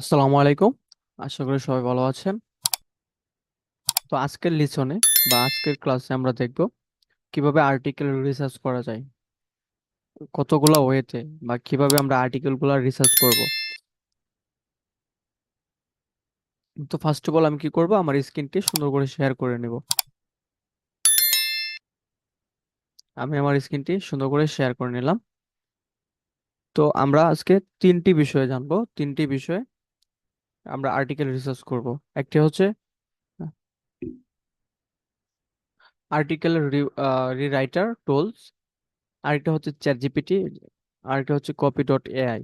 আসসালামু আলাইকুম আশা করি সবাই ভালো আছেন তো আজকের লিসনে বা আজকের ক্লাসে আমরা দেখব কীভাবে আর্টিকেল রিসার্চ করা যায় কতগুলো ওয়েতে বা কীভাবে আমরা আর্টিকেলগুলো রিসার্চ করব তো ফার্স্ট অফ অল আমি কি করব আমার স্ক্রিনটি সুন্দর করে শেয়ার করে নেব আমি আমার স্ক্রিনটি সুন্দর করে শেয়ার করে নিলাম। তো আমরা আজকে তিনটি বিষয়ে জানব। তিনটি বিষয়ে আমরা আর্টিকেল রিসার্চ করব। একটি হচ্ছে আর্টিকেল রিরাইটার টুলস আরেকটা হচ্ছে চ্যাট জিপিটি আরেকটা হচ্ছে কপি ডট এআই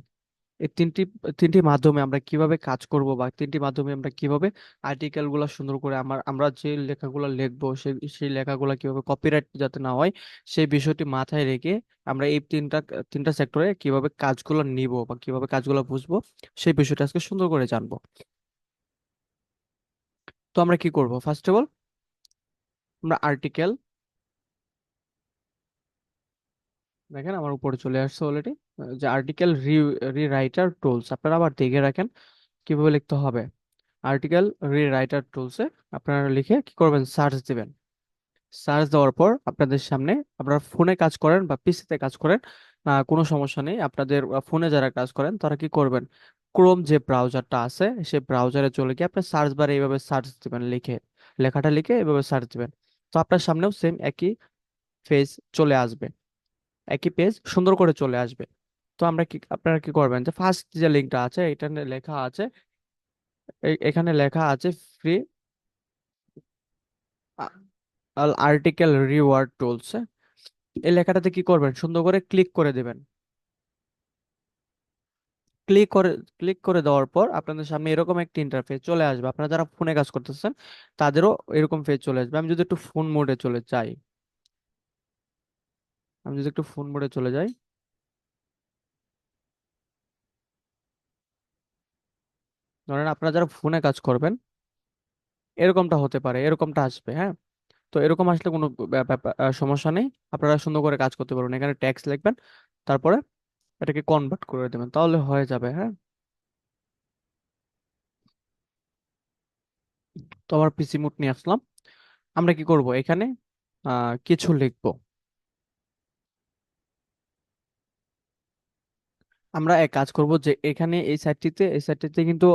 এই তিনটি তিনটি মাধ্যমে আমরা কীভাবে কাজ করব বা তিনটি মাধ্যমে আমরা কীভাবে আর্টিকেলগুলো সুন্দর করে আমার, আমরা যে লেখাগুলো লিখব সেই সেই লেখাগুলো কীভাবে কপিরাইট যাতে না হয়, সেই বিষয়টি মাথায় রেখে আমরা এই তিনটা তিনটা সেক্টরে কীভাবে কাজগুলো নিব বা কীভাবে কাজগুলো বুঝব, সেই বিষয়টা আজকে সুন্দর করে জানব। তো আমরা কি করব? ফার্স্ট অফ অল আমরা আর্টিকেল দেখেন আমার উপরে চলে আসছে অলরেডি যে আর্টিকেল রি রিরাইটার টুলস আপনারা আবার দেখে রাখেন কীভাবে লিখতে হবে। আর্টিকেল রিরাইটার টুলসে আপনারা লিখে কি করবেন? সার্চ দিবেন। সার্চ দেওয়ার পর আপনাদের সামনে আপনারা ফোনে কাজ করেন বা পিসিতে কাজ করেন কোনো সমস্যা নেই। আপনাদের ফোনে যারা কাজ করেন তারা কি করবেন? ক্রোম যে ব্রাউজারটা আছে, সেই ব্রাউজারে চলে গিয়ে আপনি সার্চ বারে এইভাবে সার্চ দিবেন লিখে। লেখাটা লিখে এভাবে সার্চ দিবেন। তো আপনার সামনেও সেম একই পেজ চলে আসবে। একই পেজ সুন্দর করে চলে আসবে। তো আমরা কি, আপনারা কি করবেন যে ফার্স্ট যে লিঙ্কটা আছে এটা লেখা আছে এখানে লেখা আছে ফ্রি আর্টিকেল রিওয়ার্ড টুলস এই লেখাটাতে কি করবেন? সুন্দর করে ক্লিক করে দেবেন। ক্লিক করে ক্লিক করে দেওয়ার পর আপনাদের সামনে এরকম একটি ইন্টারফেস চলে আসবে। আপনারা যারা ফোনে কাজ করতেছেন, তাদেরও এরকম পেজ চলে আসবে। আমি যদি একটু ফোন মোডে চলে যাই। আমি যদি একটু ফোন মোডে চলে যাই। ধরেন আপনারা যারা ফোনে কাজ করবেন, এরকমটা হতে পারে, এরকমটা আসবে হ্যাঁ? তো এরকম আসলে কোনো সমস্যা নেই। আপনারা সুন্দর করে কাজ করতে পারবেন। এখানে ট্যাক্স লিখবেন, তারপরে এটাকে কনভার্ট করে দেবেন, তাহলে হয়ে যাবে হ্যাঁ? তো আবার পিসি মুড নিয়ে আসলাম। আমরা কি করব? এখানে কিছু লিখব। আমরা এক কাজ করব যে এখানে এই সাইটটিতে এই সাইটটিতে কিন্তু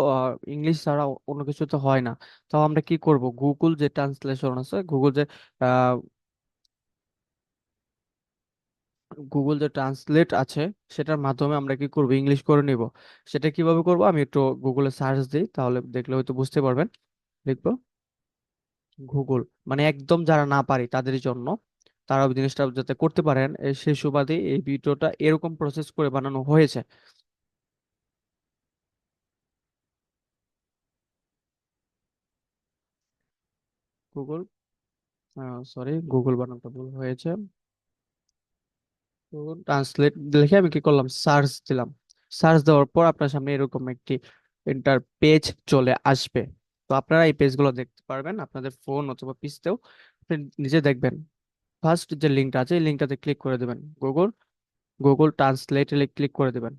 ইংলিশ ছাড়া অন্য কিছু তো হয় না। তাও আমরা কি করব? গুগল যে ট্রান্সলেশন আছে গুগল যে গুগল যে ট্রান্সলেট আছে, সেটার মাধ্যমে আমরা কি করব? ইংলিশ করে নিব। সেটা কীভাবে করব? আমি একটু গুগলে সার্চ দিই, তাহলে দেখলে হয়তো বুঝতে পারবেন। লিখব গুগল মানে একদম যারা না পারি তাদের জন্য। তারা জিনিসটা যাতে করতে পারেন সেই সুবাদে এই ভিডিওটা এরকম প্রসেস করে বানানো হয়েছে। গুগল সরি গুগল বানানটা ভুল হয়েছে। ট্রান্সলেট লিখে আমি কি করলাম? সার্চ দিলাম। সার্চ দেওয়ার পর আপনার সামনে এরকম একটি ইন্টার পেজ চলে আসবে। তো আপনারা এই পেজগুলো দেখতে পারবেন, আপনাদের ফোন অথবা পিসতেও আপনি নিজে দেখবেন। ফার্স্ট যে লিঙ্কটা আছে, এই লিঙ্কটাতে ক্লিক করে দেবেন গুগল গুগল ট্রান্সলেটে ক্লিক করে দেবেন।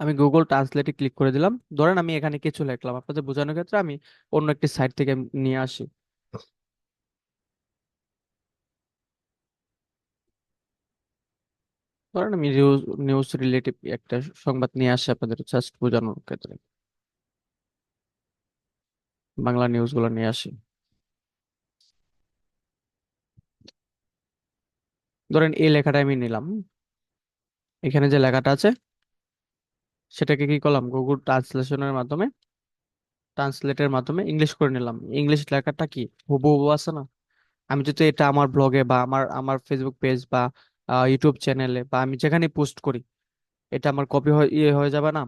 আমি গুগল ট্রান্সলেটে ক্লিক করে দিলাম। ধরেন আমি এখানে কিছু লিখলাম। আপনাদের বোঝানোর ক্ষেত্রে আমি অন্য একটি সাইট থেকে নিয়ে আসি। ধরেন আমি নিউজ রিলেটিভ একটা সংবাদ নিয়ে আসি আপনাদের জাস্ট বোঝানোর ক্ষেত্রে। বাংলা নিউজগুলো নিয়ে আসি। ধরেন এই লেখাটা আমি নিলাম। এখানে যে লেখাটা আছে, সেটাকে কি করলাম? গুগল ট্রান্সলেশনের মাধ্যমে ট্রান্সলেটের মাধ্যমে ইংলিশ করে নিলাম। ইংলিশ লেখাটা কি? হুবহু আছে না? আমি যদি এটা আমার ব্লগে বা আমার আমার ফেসবুক পেজ বা ইউটিউব চ্যানেলে বা আমি যেখানে পোস্ট করি, এটা আমার কপি হয়ে ইয়ে হয়ে যাবে না?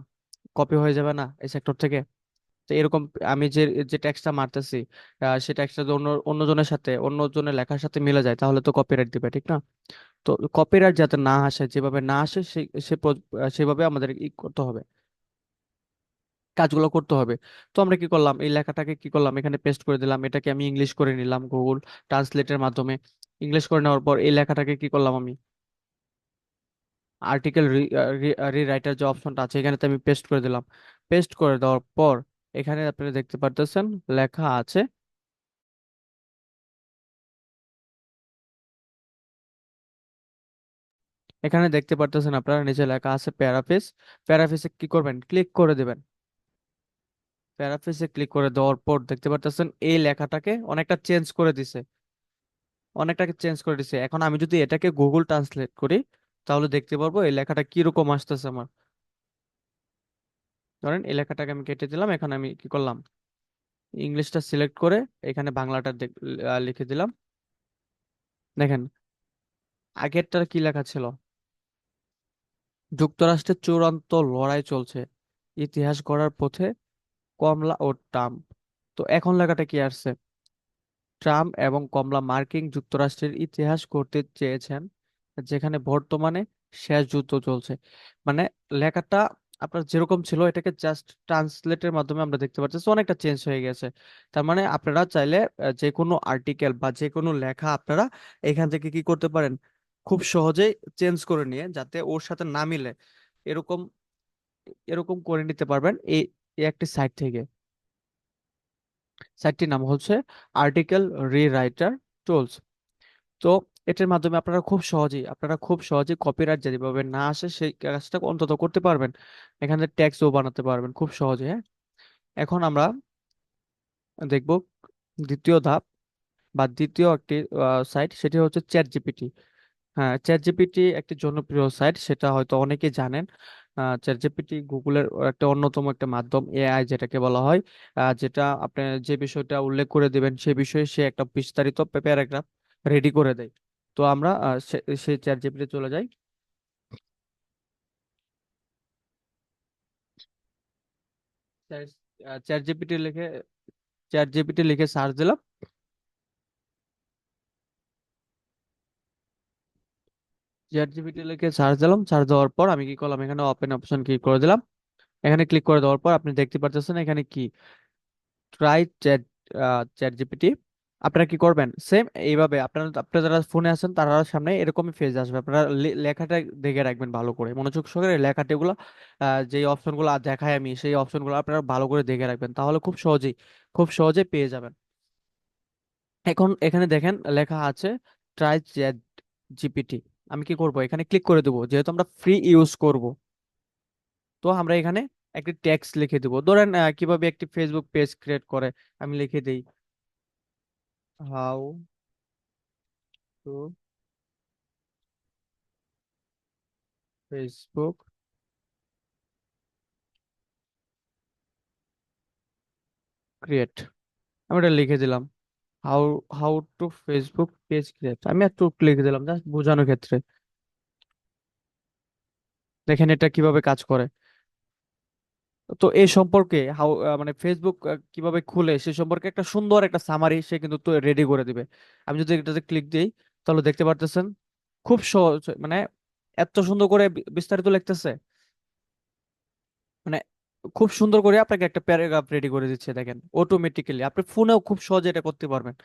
কপি হয়ে যাবে না? এই সেক্টর থেকে? তো এরকম আমি যে যে টেক্সটটা মারতেছি সে টেক্সটটা যদি অন্য, অন্যজনের সাথে, অন্যজনের লেখার সাথে মিলে যায়, তাহলে তো কপিরাইট দিবে, ঠিক না? তো কপিরাইট যাতে না আসে, যেভাবে না আসে, সে সেভাবে আমাদের ই করতে হবে। কাজগুলো করতে হবে। তো আমরা কি করলাম? এই লেখাটাকে কি করলাম? এখানে পেস্ট করে দিলাম। এটাকে আমি ইংলিশ করে নিলাম গুগল ট্রান্সলেটের মাধ্যমে। ইংলিশ করে নেওয়ার পর এই লেখাটাকে কি করলাম আমি? আর্টিকেল রিরাইটার যে অপশনটা আছে, এখানেতে আমি পেস্ট করে দিলাম। পেস্ট করে দেওয়ার পর এখানে আপনারা দেখতে পারতেছেন, লেখা আছে। এখানে দেখতে পারতেছেন আপনারা নিচে লেখা আছে প্যারাফেস। প্যারাফেসে কি করবেন? ক্লিক করে দিবেন। প্যারাফেসে ক্লিক করে দেওয়ার পর দেখতে পারতেছেন এই লেখাটাকে অনেকটা চেঞ্জ করে দিছে। অনেকটাকে চেঞ্জ করে দিছে। এখন আমি যদি এটাকে গুগল ট্রান্সলেট করি, তাহলে দেখতে পারব এই লেখাটা কীরকম আসতেছে আমার। ধরেন এই লেখাটাকে আমি কেটে দিলাম, এখানে আমি কি করলাম? ইংলিশটা সিলেক্ট করে এখানে বাংলাটা লিখে দিলাম। দেখেন আগেরটা কি লেখা ছিল? যুক্তরাষ্ট্রের চূড়ান্ত লড়াই চলছে, ইতিহাস গড়ার পথে কমলা ও ট্রাম্প। তো এখন লেখাটা কি আসছে? ট্রাম্প এবং কমলা মার্কিন যুক্তরাষ্ট্রের ইতিহাস করতে চেয়েছেন, যেখানে বর্তমানে শেষ যুদ্ধ চলছে। মানে লেখাটা আপনার যেরকম ছিল, এটাকে জাস্ট ট্রান্সলেটের মাধ্যমে আমরা দেখতে পাচ্ছি। অনেকটা চেঞ্জ হয়ে গেছে। তার মানে আপনারা চাইলে যে কোনো আর্টিকেল বা যে কোনো লেখা আপনারা এখান থেকে কি করতে পারেন? খুব সহজেই চেঞ্জ করে নিয়ে, যাতে ওর সাথে না মিলে, এরকম এরকম করে নিতে পারবেন এই এই একটি সাইট থেকে। সাইটটির নাম হচ্ছে আর্টিকেল রিরাইটার টুলস তো এটার মাধ্যমে আপনারা খুব সহজেই, আপনারা খুব সহজেই কপিরাইট যেভাবে না আসে সেই কাজটা অন্তত করতে পারবেন। এখানে ট্যাক্সও বানাতে পারবেন খুব সহজে হ্যাঁ? এখন আমরা দেখব দ্বিতীয় ধাপ বা দ্বিতীয় একটি সাইট সেটি হচ্ছে চ্যাট জিপিটি হ্যাঁ চ্যাট জিপিটি একটি জনপ্রিয় সাইট সেটা হয়তো অনেকেই জানেন। চ্যাট জিপিটি গুগলের একটা অন্যতম একটা মাধ্যম এআই যেটাকে বলা হয়। যেটা আপনি যে বিষয়টা উল্লেখ করে দেবেন, সে বিষয়ে সে একটা বিস্তারিত প্যারাগ্রাফ রেডি করে দেয়। তো আমরা সে- চ্যাট জিপিটি চলে যাই। চ্যাট জিপিটি লিখে চ্যাট জিপিটি লিখে সার্চ দিলাম। চ্যাট জিপিটি লিখে সার্চ দিলাম। সার্চ দেওয়ার পর আমি কি করলাম? এখানে ওপেন অপশন ক্লিক করে দিলাম। এখানে ক্লিক করে দেওয়ার পর আপনি দেখতে পাচ্ছেন এখানে কি? ট্রাই চ্যাট চ্যাট জিপিটি আপনারা কি করবেন? সেম এইভাবে আপনারা আপনারা যারা ফোনে আছেন তারা সামনে এরকমই ফেজ আসবে। আপনারা লেখাটা দেখে রাখবেন ভালো করে। মনোযোগ সহকারে লেখাটা গুলো যে অপশনগুলো দেখায় আমি, সেই অপশনগুলো আপনারা ভালো করে দেখে রাখবেন। তাহলে খুব সহজেই খুব সহজেই পেয়ে যাবেন। এখন এখানে দেখেন লেখা আছে ট্রাই চ্যাট জিপিটি আমি কি করব? এখানে ক্লিক করে দেবো। যেহেতু আমরা ফ্রি ইউজ করব, তো আমরা এখানে একটি টেক্সট লিখে দেবো। ধরেন কীভাবে একটি ফেসবুক পেজ ক্রিয়েট করে, আমি লিখে দিই। হাউ টু ফেসবুক ক্রিয়েট আমি এটা লিখে দিলাম। How how to Facebook page create আমি একটু লিখে দিলাম জাস্ট বোঝানোর ক্ষেত্রে। দেখেন এটা কীভাবে কাজ করে। তো এই সম্পর্কে হাউ মানে ফেসবুক কীভাবে খুলে সে সম্পর্কে একটা সুন্দর একটা সামারি সে কিন্তু রেডি করে দিবে। আমি যদি এটাতে ক্লিক দিই, তাহলে দেখতে পারতেছেন খুব সহজ মানে এত সুন্দর করে বিস্তারিত লিখতেছে। মানে খুব সুন্দর করে আপনাকে একটা প্যারাগ্রাফ রেডি করে দিচ্ছে, দেখেন অটোমেটিক্যালি আপনি ফোনেও খুব সহজে এটা করতে পারবেন।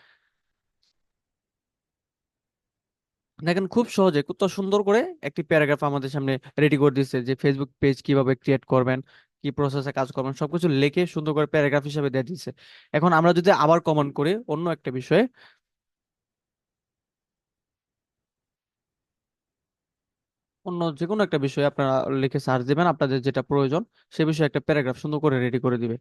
দেখেন, খুব সহজে, কত সুন্দর করে একটি প্যারাগ্রাফ আমাদের সামনে রেডি করে দিচ্ছে যে ফেসবুক পেজ কীভাবে ক্রিয়েট করবেন কি প্রসেসে কাজ করবেন, সবকিছু লিখে সুন্দর করে প্যারাগ্রাফ হিসেবে দিয়ে দিচ্ছে এখন আমরা যদি আবার কমেন্ট করি অন্য একটা বিষয়ে। অন্য যে কোনো একটা বিষয়ে আপনারা লিখে সার্চ দিবেন, আপনাদের যেটা প্রয়োজন সে বিষয়ে একটা প্যারাগ্রাফ সুন্দর করে রেডি করে দিবে।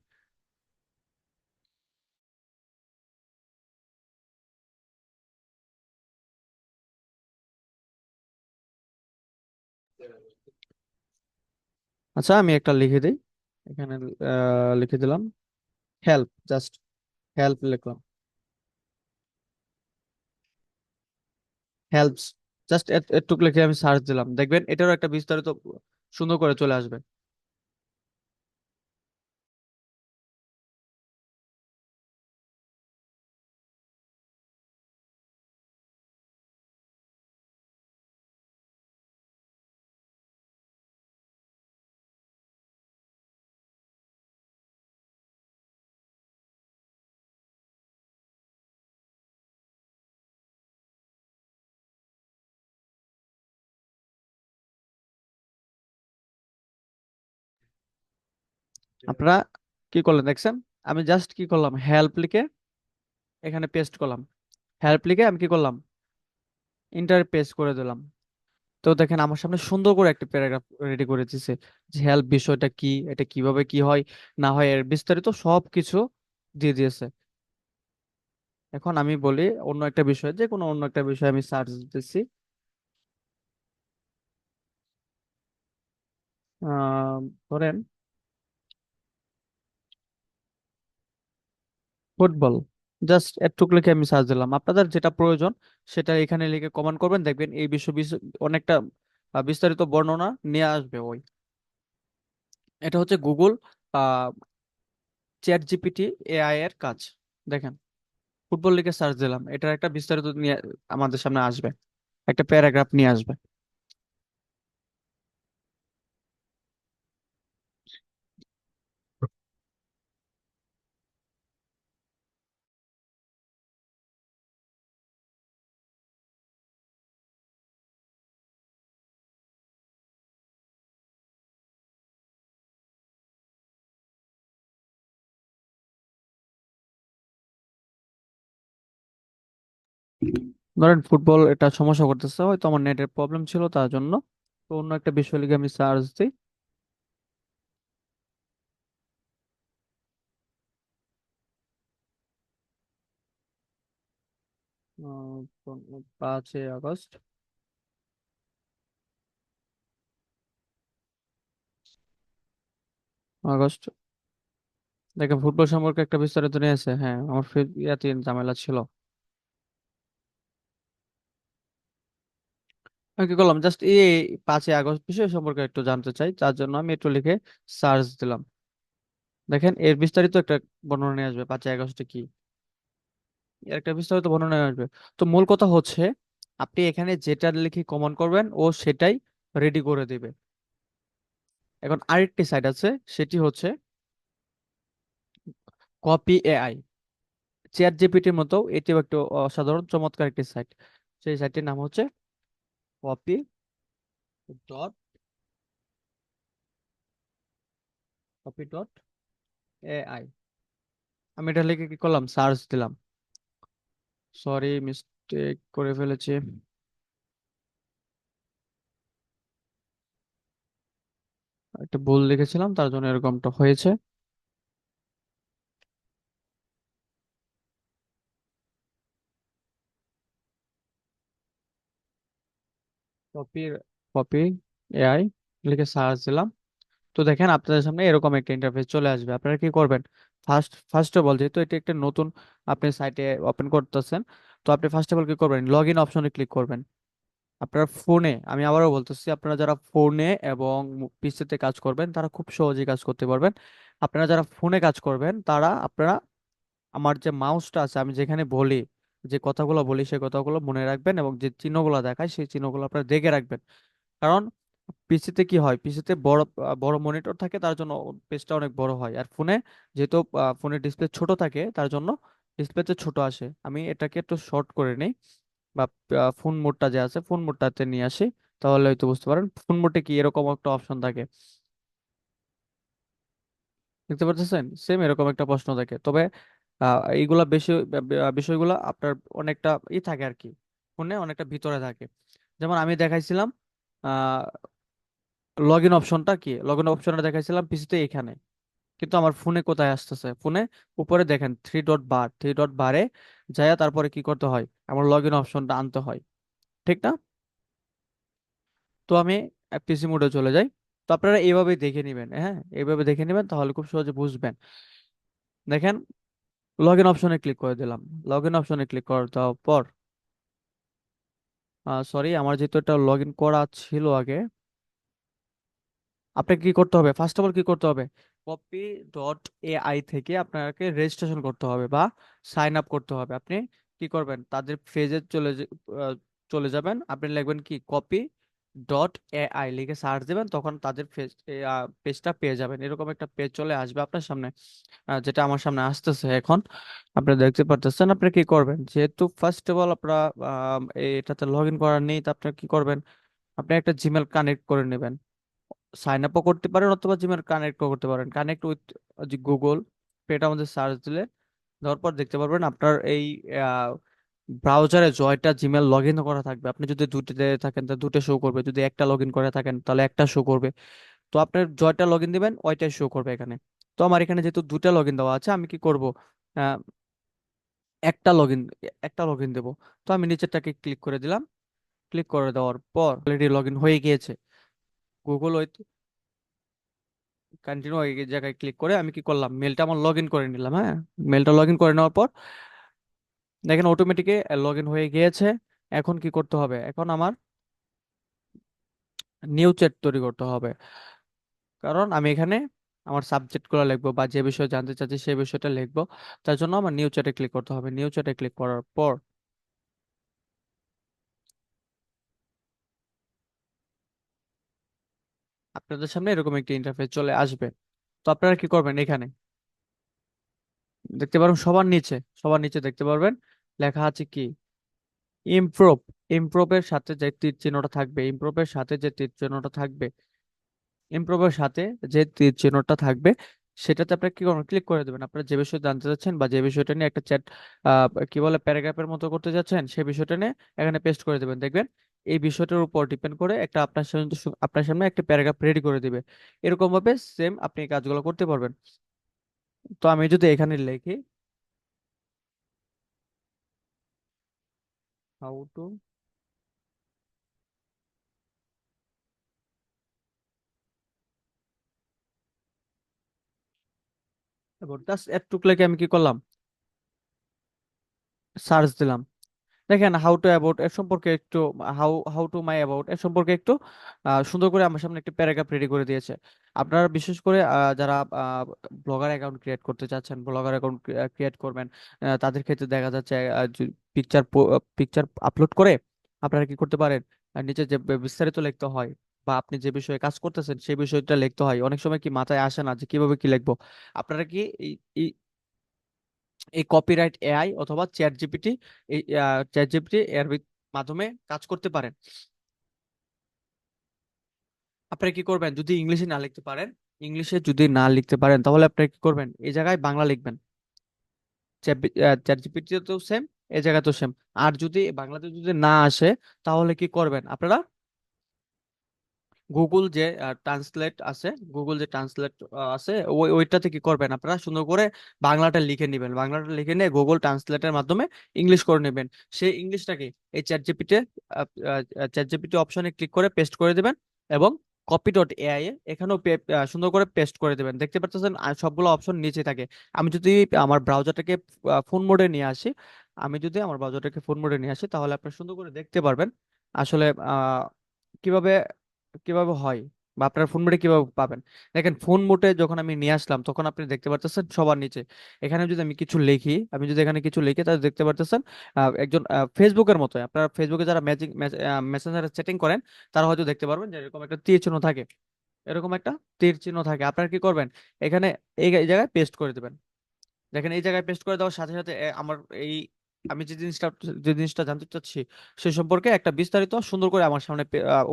আচ্ছা আমি একটা লিখে দিই। এখানে লিখে দিলাম হেল্প জাস্ট হেল্প লিখলাম। হেল্পস জাস্ট একটু লিখে আমি সার্চ দিলাম। দেখবেন এটারও একটা বিস্তারিত সুন্দর করে চলে আসবে। আপনারা কি করলেন দেখছেন? আমি জাস্ট কি করলাম? হেল্প লিখে এখানে পেস্ট করলাম। হেল্প লিখে আমি কি করলাম? ইন্টার পেস্ট করে দিলাম। তো দেখেন আমার সামনে সুন্দর করে একটা প্যারাগ্রাফ রেডি করে দিছে যে হেল্প বিষয়টা কি? এটা কীভাবে কি হয়? না হয় এর বিস্তারিত সব কিছু দিয়ে দিয়েছে। এখন আমি বলি অন্য একটা বিষয়, যে কোনো অন্য একটা বিষয় আমি সার্চ দিতেছি। ধরেন ফুটবল। জাস্ট এটুকু লিখে আমি সার্চ দিলাম। আপনাদের যেটা প্রয়োজন, সেটা এখানে লিখে কমেন্ট করবেন। দেখবেন এই বিষয় অনেকটা বিস্তারিত বর্ণনা নিয়ে আসবে ওই। এটা হচ্ছে গুগল চ্যাট জিপিটি এআই এর কাজ। দেখেন, ফুটবল লিখে সার্চ দিলাম। এটার একটা বিস্তারিত নিয়ে আমাদের সামনে আসবে। একটা প্যারাগ্রাফ নিয়ে আসবে। ধরেন ফুটবল এটা সমস্যা করতেছে, হয়তো আমার নেটের প্রবলেম ছিল তার জন্য। তো অন্য একটা বিষয় লিগে আমি সার্চ দিই। পাঁচই আগস্ট। আগস্ট। দেখেন ফুটবল সম্পর্কে একটা বিস্তারিত নিয়ে আছে। হ্যাঁ আমার ইয়াতে ঝামেলা ছিল। আমি কি করলাম। জাস্ট এই পাঁচই আগস্ট বিষয় সম্পর্কে একটু জানতে চাই। তার জন্য আমি একটু লিখে সার্চ দিলাম। দেখেন, এর বিস্তারিত একটা বর্ণনা নিয়ে আসবে, পাঁচই আগস্টে কি? এর একটা বিস্তারিত বর্ণনা নিয়ে আসবে। তো মূল কথা হচ্ছে, আপনি এখানে যেটা লিখে কমেন্ট করবেন, ও সেটাই রেডি করে দিবে। এখন আরেকটি সাইট আছে, সেটি হচ্ছে কপি এআই চেয়ার জিপিটির মতো এটিও একটু অসাধারণ, চমৎকার একটি সাইট সেই সাইটটির নাম হচ্ছে copy, dot copy dot AI. আমি এটা লিখে কি করলাম? সার্চ দিলাম। সরি, মিস্টেক করে ফেলেছি। একটা ভুল লিখেছিলাম, তার জন্য এরকমটা হয়েছে। কপি কপি এআই লিখে সার্চ দিলাম। তো দেখেন, আপনাদের সামনে এরকম একটা ইন্টারফেস চলে আসবে। আপনারা কি করবেন? ফার্স্ট ফার্স্ট অফ অল যেহেতু এটা একটা নতুন আপনি সাইটে ওপেন করতেছেন, তো আপনি ফার্স্ট অফ অল কি করবেন? লগ ইন অপশনে ক্লিক করবেন। আপনার ফোনে আমি আবারও বলতেছি, আপনারা যারা ফোনে এবং পিসিতে কাজ করবেন, তারা খুব সহজেই কাজ করতে পারবেন। আপনারা যারা ফোনে কাজ করবেন, তারা, আপনারা, আমার যে মাউসটা আছে, আমি যেখানে বলি যে কথাগুলো বলি সেই কথাগুলো মনে রাখবেন এবং যে চিহ্নগুলো দেখায় সেই চিহ্নগুলো আপনারা দেখে রাখবেন। কারণ পিসিতে কি হয়? পিসিতে বড় বড় মনিটর থাকে, তার জন্য পেজটা অনেক বড় হয়। আর ফোনে যেহেতু ফোনের ডিসপ্লে ছোট থাকে, তার জন্য ডিসপ্লেতে ছোট আসে। আমি এটাকে একটু শর্ট করে নিই। বা ফোন মোডটা যে আছে ফোন মোডটাতে নিয়ে আসি, তাহলে হয়তো বুঝতে পারেন ফোন মোডে কি এরকম একটা অপশন থাকে। দেখতে পাচ্ছেন সেম এরকম একটা প্রশ্ন থাকে। তবে আহ, এইগুলা বেশি বিষয়গুলা আপনার অনেকটা ই থাকে আর কি ফোনে অনেকটা ভিতরে থাকে। যেমন আমি দেখাইছিলাম আহ লগ ইন অপশনটা কি? লগ ইন অপশনটা দেখাইছিলাম পিসিতে এখানে। কিন্তু আমার ফোনে কোথায় আসতেছে? ফোনে উপরে দেখেন three dot bar three dot বারে যাইয়া তারপরে কি করতে হয়? আমার লগ ইন অপশনটা আনতে হয়। ঠিক না? তো আমি পিসি মোডে চলে যাই। তো আপনারা এইভাবে দেখে নেবেন হ্যাঁ? এইভাবে দেখে নেবেন তাহলে খুব সহজে বুঝবেন। দেখেন লগ ইন অপশনে ক্লিক করে দিলাম। লগ ইন অপশনে ক্লিক করে দেওয়ার পর সরি আমার যেহেতু এটা লগ ইন করা ছিল আগে, আপনাকে কি করতে হবে? ফার্স্ট অফ অল কি করতে হবে? কপি ডট এআই থেকে আপনাকে রেজিস্ট্রেশন করতে হবে বা সাইন আপ করতে হবে। আপনি কি করবেন? তাদের ফেজে চলে চলে যাবেন। আপনি লিখবেন কি? কপি ডট এআই লিখে সার্চ দেবেন, তখন তাদের পেজ পেজটা পেয়ে যাবেন। এরকম একটা পেজ চলে আসবে আপনার সামনে যেটা আমার সামনে আসতেছে এখন। আপনি দেখতে পারতেছেন, আপনি কি করবেন? যেহেতু ফার্স্ট অফ অল আপনারা এটাতে লগ ইন করার নেই, তো আপনি কি করবেন? আপনি একটা জিমেল কানেক্ট করে নেবেন। সাইন আপও করতে পারেন অথবা জিমেল কানেক্টও করতে পারেন। কানেক্ট উইথ গুগল পেটা আমাদের সার্চ দিলে, দেওয়ার পর দেখতে পারবেন আপনার এই ব্রাউজারে জয়টা জিমেল লগ ইন করা থাকবে। আপনি যদি দুটোতে থাকেন তাহলে দুটো শো করবে। যদি একটা লগ ইন করে থাকেন, তাহলে একটা শো করবে। তো আপনার জয়টা লগ ইন দিবেন, ওইটাই শো করবে এখানে। তো আমার এখানে যেহেতু দুটা লগ ইন দেওয়া আছে, আমি কি করব? একটা লগ ইন একটা লগ ইন দেবো। তো আমি নিচেরটাকে ক্লিক করে দিলাম। ক্লিক করে দেওয়ার পর অলরেডি লগ ইন হয়ে গিয়েছে। গুগল ওই কন্টিনিউ এই জায়গায় ক্লিক করে আমি কি করলাম? মেলটা আমার লগ ইন করে নিলাম হ্যাঁ? মেলটা লগ ইন করে নেওয়ার পর দেখেন অটোমেটিকে লগ ইন হয়ে গিয়েছে। এখন কি করতে হবে? এখন আমার নিউ চ্যাট তৈরি করতে হবে। কারণ আমি এখানে আমার সাবজেক্টগুলো লিখব বা যে বিষয়ে জানতে চাচ্ছি সেই বিষয়টা লিখব। তার জন্য আমার নিউ চ্যাটে ক্লিক করতে হবে। নিউ চ্যাটে ক্লিক করার পর আপনাদের সামনে এরকম একটি ইন্টারফেস চলে আসবে। তো আপনারা কি করবেন এখানে? দেখতে পারবেন সবার নিচে সবার নিচে দেখতে পারবেন। লেখা আছে কি? ইমপ্রুভ ইমপ্রুভের সাথে যে তীর চিহ্নটা থাকবে ইমপ্রুভের সাথে যে তীর চিহ্নটা থাকবে ইমপ্রুভের সাথে যে তীর চিহ্নটা থাকবে, সেটাতে আপনারা কি করবেন? ক্লিক করে দেবেন। আপনারা যে বিষয়ে জানতে চাচ্ছেন বা যে বিষয়টা নিয়ে একটা চ্যাট কি বলে প্যারাগ্রাফের মতো করতে যাচ্ছেন সেই বিষয়টা নিয়ে এখানে পেস্ট করে দেবেন। দেখবেন এই বিষয়টার উপর ডিপেন্ড করে একটা আপনার সামনে আপনার সামনে একটা প্যারাগ্রাফ রেডি করে দিবে। এরকম ভাবে সেম আপনি কাজগুলো করতে পারবেন। তো আমি যদি এখানে লিখি হাউ টু এবার জাস্ট এতটুকু লিখে আমি কি করলাম? সার্চ দিলাম। দেখেন হাউ টু অ্যাবাউট এর সম্পর্কে একটু how how to my about এর সম্পর্কে একটু সুন্দর করে আমার সামনে একটি প্যারাগ্রাফ রেডি করে দিয়েছে। আপনারা বিশেষ করে যারা ব্লগার অ্যাকাউন্ট ক্রিয়েট করতে চাচ্ছেন ব্লগার অ্যাকাউন্ট ক্রিয়েট করবেন তাদের ক্ষেত্রে দেখা যাচ্ছে পিকচার পিকচার আপলোড করে আপনারা কি করতে পারেন? নিচে যে বিস্তারিত লিখতে হয় বা আপনি যে বিষয়ে কাজ করতেছেন, সেই বিষয়টা লিখতে হয়। অনেক সময় কি মাথায় আসে না যে কীভাবে কি লিখব? আপনারা কি এই কপিরাইট এআই অথবা চ্যাট জিপিটি এই চ্যাট জিপিটি এর মাধ্যমে কাজ করতে পারেন। আপনারা কি করবেন? যদি ইংলিশে না লিখতে পারেন, ইংলিশে যদি না লিখতে পারেন, তাহলে আপনারা কি করবেন? এই জায়গায় বাংলা লিখবেন। চ্যাট জিপিটি তো সেম এই জায়গাতেও সেম আর যদি বাংলাতে যদি না আসে, তাহলে কি করবেন? আপনারা গুগল যে ট্রান্সলেট আছে গুগল যে ট্রান্সলেট আছে, ওই, ওইটাতে কি করবেন আপনারা? সুন্দর করে বাংলাটা লিখে নেবেন। বাংলাটা লিখে নিয়ে গুগল ট্রান্সলেটের মাধ্যমে ইংলিশ করে নেবেন। সেই ইংলিশটাকে এই চ্যাট জিপিটি চ্যাট জিপিটি অপশনে ক্লিক করে পেস্ট করে দেবেন এবং কপি ডট এআই এ এখানেও সুন্দর করে পেস্ট করে দেবেন। দেখতে পাচ্ছেন সবগুলো অপশন নিচে থাকে। আমি যদি আমার ব্রাউজারটাকে ফোন মোডে নিয়ে আসি, আমি যদি আমার ব্রাউজারটাকে ফোন মোডে নিয়ে আসি, তাহলে আপনি সুন্দর করে দেখতে পারবেন আসলে কীভাবে কীভাবে হয় বা আপনার ফোন মোডে কীভাবে পাবেন? দেখেন ফোন মোডে যখন আমি নিয়ে আসলাম, তখন আপনি দেখতে পারতেছেন সবার নিচে। এখানে যদি আমি কিছু লিখি, আমি যদি এখানে কিছু লিখি, তাহলে দেখতে পারতেছেন একজন ফেসবুকের মতো আপনারা ফেসবুকে যারা ম্যাচিং মেসেঞ্জারে চ্যাটিং করেন, তারা হয়তো দেখতে পারবেন যে এরকম একটা তীর চিহ্ন থাকে। এরকম একটা তীর চিহ্ন থাকে। আপনারা কি করবেন? এখানে এই জায়গায় পেস্ট করে দেবেন। দেখেন, এই জায়গায় পেস্ট করে দেওয়ার সাথে সাথে আমার এই আমি যে জিনিসটা যে জিনিসটা জানতে চাচ্ছি, সে সম্পর্কে একটা বিস্তারিত সুন্দর করে আমার সামনে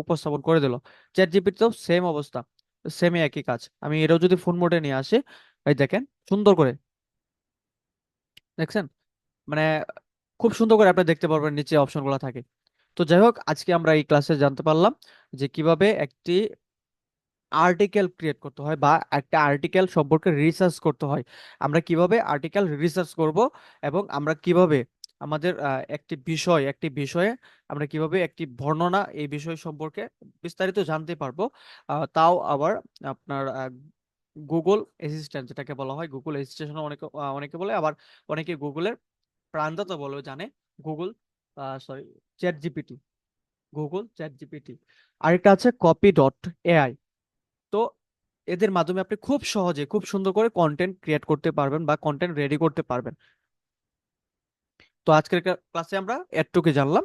উপস্থাপন করে দিল। চ্যাট জিপিটিতেও সেম অবস্থা সেমই একই কাজ। আমি এটাও যদি ফোন মোডে নিয়ে আসি, এই দেখেন, সুন্দর করে। দেখছেন? মানে খুব সুন্দর করে আপনি দেখতে পারবেন নিচে অপশনগুলো থাকে। তো যাই হোক, আজকে আমরা এই ক্লাসে জানতে পারলাম যে কীভাবে একটি আর্টিকেল ক্রিয়েট করতে হয় বা একটা আর্টিকেল সম্পর্কে রিসার্চ করতে হয়। আমরা কীভাবে আর্টিকেল রিসার্চ করব এবং আমরা কীভাবে আমাদের একটি বিষয়, একটি বিষয়ে আমরা কীভাবে একটি বর্ণনা এই বিষয় সম্পর্কে বিস্তারিত জানতে পারব। তাও আবার আপনার গুগল অ্যাসিস্ট্যান্ট যেটাকে বলা হয় গুগল অ্যাসিস্ট্যান্ট অনেকে অনেকে বলে, আবার অনেকে গুগলের প্রাণদাতা বলেও জানে Google sorry chat GPT Google chat GPT আরেকটা আছে কপি ডট এআই তো এদের মাধ্যমে আপনি খুব সহজে, খুব সুন্দর করে কন্টেন্ট ক্রিয়েট করতে পারবেন বা কন্টেন্ট রেডি করতে পারবেন। তো আজকের ক্লাসে আমরা এটুকু জানলাম।